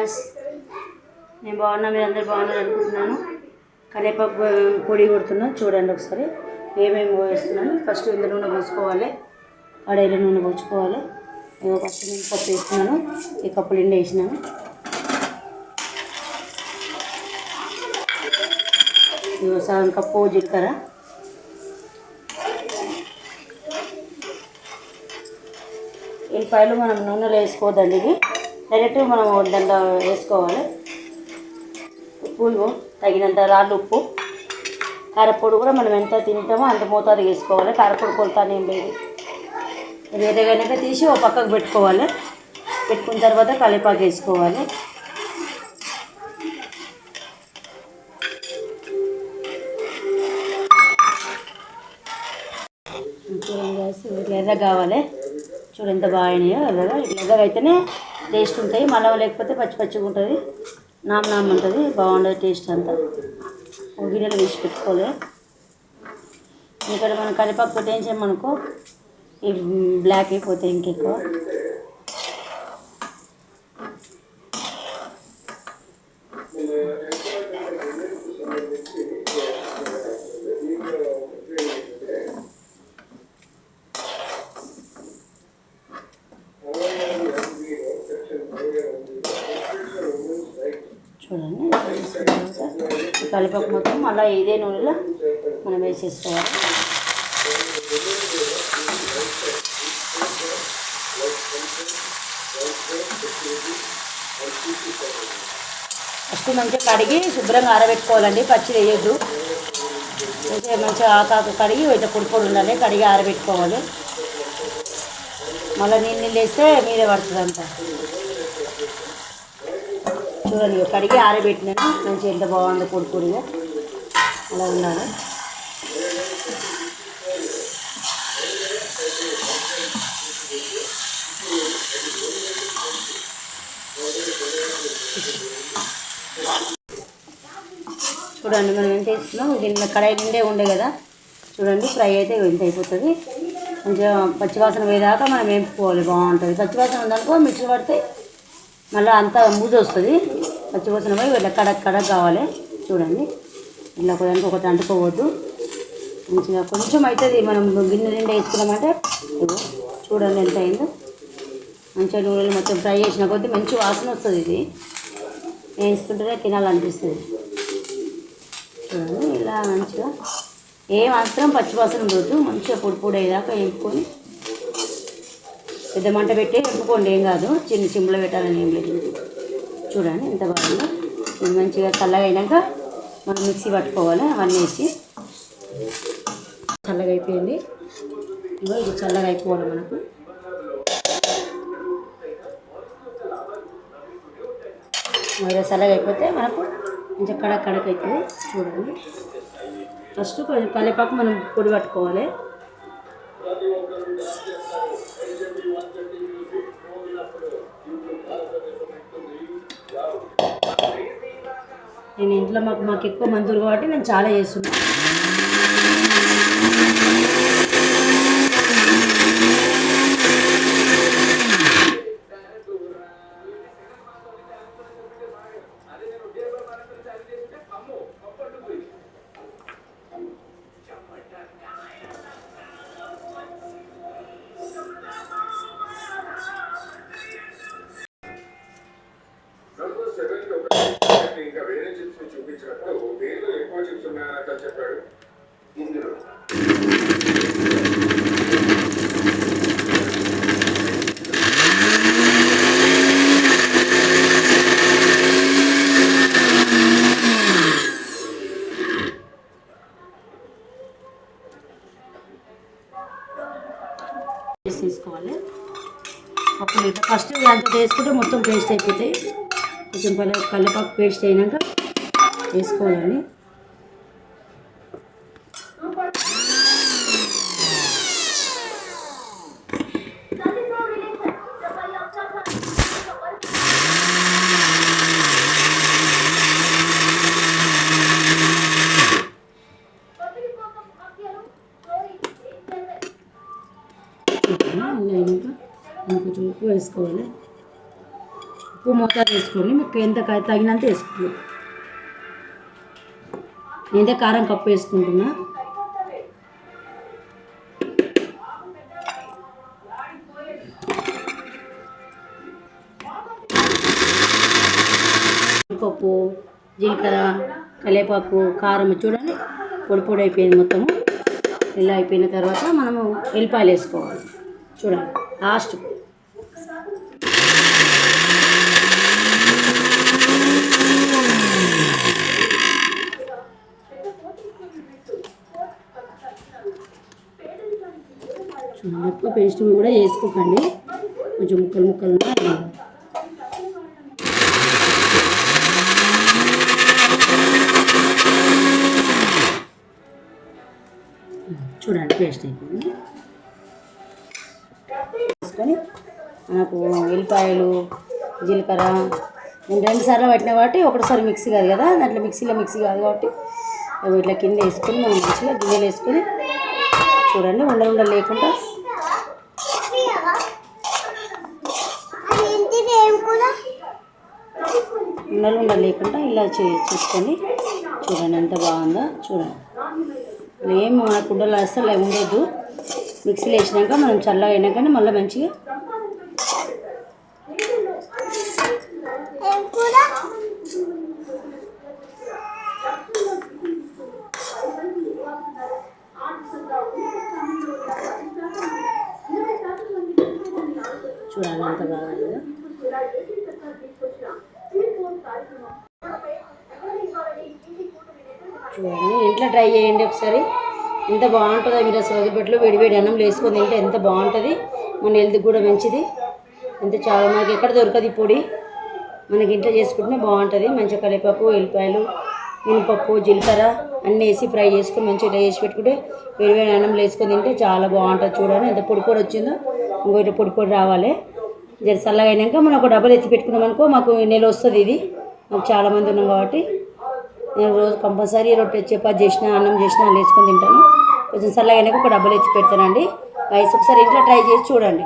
Friends నేను బాగున్నా మీరు అందరు బాగున్నారు అనుకుంటున్నాను. కరివేపాకు పొడి కొడుతున్నా చూడండి ఒకసారి. ఏమేమి పోయిస్తున్నాను ఫస్ట్ ఇంత నూనె పోసుకోవాలి. కడాయిలో నూనె పోసుకోవాలి. ఇక ఫస్ట్ నేను పప్పు వేస్తున్నాను. ఈ కప్పు నిండా వేసినాను. ఇక సగం కప్పు జీలకర్ర. ఉల్లిపాయలు మనం నూనెలో వేసుకోవద్దండి ఇది డైరెక్ట్ మనం దాంట్లో వేసుకోవాలి. ఉప్పు తగినంత రాళ్ళు ఉప్పు కారపొడి కూడా మనం ఎంత తింటామో అంత మోతాదు వేసుకోవాలి. కారపొడి కొలతానే ఏం లేదు. ఇది తీసి ఒక పక్కకు పెట్టుకోవాలి. పెట్టుకున్న తర్వాత కలిపాకు వేసుకోవాలి. ఎర్ర కావాలి. చూడు ఎంత బాగాయినాయో ఎర్రగా. ఎర్రగా అయితేనే టేస్ట్ ఉంటాయి మళ్ళీ లేకపోతే పచ్చి పచ్చిగా ఉంటుంది. నామ్ నామ్ ఉంటుంది బాగుండదు టేస్ట్ అంతా. గిన్నెలు వేసి పెట్టుకోలే ఇక్కడ మనం కరివేపాకు కొట్టేం చేయమనుకో ఈ బ్లాక్ అయిపోతాయి ఇంకెక్కువ. చూడండి. తర్వాత మొత్తం మళ్ళీ ఇదే నూనెలో మనం వేసేసుకోవాలి. ఫస్ట్ మంచిగా కడిగి శుభ్రంగా ఆరబెట్టుకోవాలండి. పచ్చి వేయద్దు. అయితే మంచిగా ఆకాకు కడిగి ఇట్లా పొడి పొడి ఉండాలి కడిగి ఆరబెట్టుకోవాలి. మళ్ళీ నీళ్ళు నీళ్ళు వేస్తే మీదే పడుతుంది అంతా. చూడండి కడిగి ఆరబెట్టినాను. మంచి ఎంత బాగుంది పొడి పొడిగా. అలా ఉన్నాను. చూడండి మనం ఎంత వేస్తున్నాం? దీని కడాయి నిండే ఉండే కదా? చూడండి ఫ్రై అయితే ఎంత అయిపోతుంది. కొంచెం పచ్చివాసన పోయేదాకా మనం వేపుకోవాలి బాగుంటుంది. పచ్చివాసన ఉందనుకో మిక్సీ పడితే మళ్ళీ అంతా మూజ వస్తుంది. పచ్చివాసన పోయి ఇట్లా కడక్ కడక్ కావాలి. చూడండి. ఇట్లా ఒకదానికి ఒకటి అంటుకోవద్దు. మంచిగా కొంచెం అవుతుంది మనం గిన్నె నిండా వేసుకున్నామంటే చూడండి ఎంత అయిందో. మంచిగా నూనెలు మొత్తం ఫ్రై చేసిన కొద్దీ మంచి వాసన వస్తుంది ఇది. వేసుకుంటేనే తినాలనిపిస్తుంది. చూడండి ఇలా మంచిగా. ఏ మాత్రం పచ్చివాసన ఉండొద్దు. మంచిగా పొడి పొడి అయ్యేదాకా వేపుకొని పెద్ద మంట పెట్టి వేపుకోండి ఏం కాదు. చిన్న చిమ్ములో పెట్టాలని ఏం లేదు. చూడండి ఎంత బాగుందో. ఇది మంచిగా చల్లగా అయినాక మనం మిక్సీ పట్టుకోవాలి అవన్నీ వేసి. చల్లగా అయిపోయింది. ఇగో ఇది చల్లగా అయిపోవాలి మనకు. మరి చల్లగా అయిపోతే మనకు కొంచెం కడక్ కడక్ అవుతుంది చూడండి. ఫస్ట్ కొంచెం కరివేపాకు మనం పొడి పట్టుకోవాలి. నేను ఇంట్లో మాకు మాకు ఎక్కువ మందులు కాబట్టి నేను చాలా చేస్తున్నాను పేస్ట్ తీసుకోవాలి అప్పుడు లీటర్ ఫస్ట్ దాంట్లో వేసుకుంటే మొత్తం పేస్ట్ అయిపోతాయి. కొంచెం కల్ల కల్లపాకు పేస్ట్ అయినాక వేసుకోవాలండి. అయినాక కొంచెం ఉప్పు వేసుకోవాలి. ఉప్పు మోతాదు వేసుకొని మీకు ఎంత తగినంత వేసుకోండి. నేనైతే కారం కప్పు వేసుకుంటున్నా. పప్పు జీలకర్ర కలేపాకు కారం చూడండి. పొడి పొడి అయిపోయింది మొత్తము. ఇలా అయిపోయిన తర్వాత మనము ఎల్లిపాయలు వేసుకోవాలి. చూడండి. లాస్ట్ చూడండి ఎక్కువ పేస్ట్ కూడా వేసుకోకండి. కొంచెం ముక్కలు ముక్కలు చూడండి పేస్ట్ అయిపోయింది. వేసుకొని మనకు ఉల్లిపాయలు జీలకర్ర నేను రెండు సార్లు పట్టిన కాబట్టి ఒకటిసారి మిక్సీ కాదు కదా దాంట్లో మిక్సీలో మిక్సీ కాదు కాబట్టి ఇట్లా కింద వేసుకొని మనం మంచిగా గిన్నెలు వేసుకొని చూడండి ఉండలు ఉండలు లేకుండా. ఉండలు ఉండలు లేకుండా ఇలా చే చేసుకొని చూడండి ఎంత బాగుందో చూడండి. ఏమి మన కుండలో అసలు ఉండదు. మిక్సీలో వేసినాక మనం చల్లగా అయినాకనే మళ్ళీ మంచిగా చూడండి బాగా చూడండి ఇంట్లో ట్రై చేయండి ఒకసారి. ఎంత బాగుంటుందో మీరు అసలు వదిలిపెట్లో వేడి వేడి అన్నం వేసుకొని తింటే ఎంత బాగుంటుంది. మన హెల్త్కి కూడా మంచిది. ఎంత చాలా మనకి ఎక్కడ దొరకదు ఈ పొడి. మనకి ఇంట్లో చేసుకుంటే బాగుంటుంది. మంచిగా కరివేపాకు ఎల్లిపాయలు మినపప్పు జీలకర్ర అన్నీ వేసి ఫ్రై చేసుకుని మంచిగా ఇట్లా చేసి పెట్టుకుంటే వేడి వేడి అన్నం వేసుకొని తింటే చాలా బాగుంటుంది చూడండి. ఎంత పొడి పొడి వచ్చిందో. ఇంకో ఇట్లా పొడి పొడి రావాలి. జర చల్లగా అయినాక మనం ఒక డబ్బులు ఎత్తి పెట్టుకున్నాం అనుకో మాకు నెల వస్తుంది ఇది. మాకు చాలామంది ఉన్నాం కాబట్టి నేను రోజు కంపల్సరీ రొట్టె చపాతి చేసిన అన్నం చేసిన అలా వేసుకొని తింటాను. కొంచెం చల్లగా అయినాక ఒక డబ్బులు ఎత్తి పెడతానండి. రైస్ ఒకసారి ఇంట్లో ట్రై చేసి చూడండి.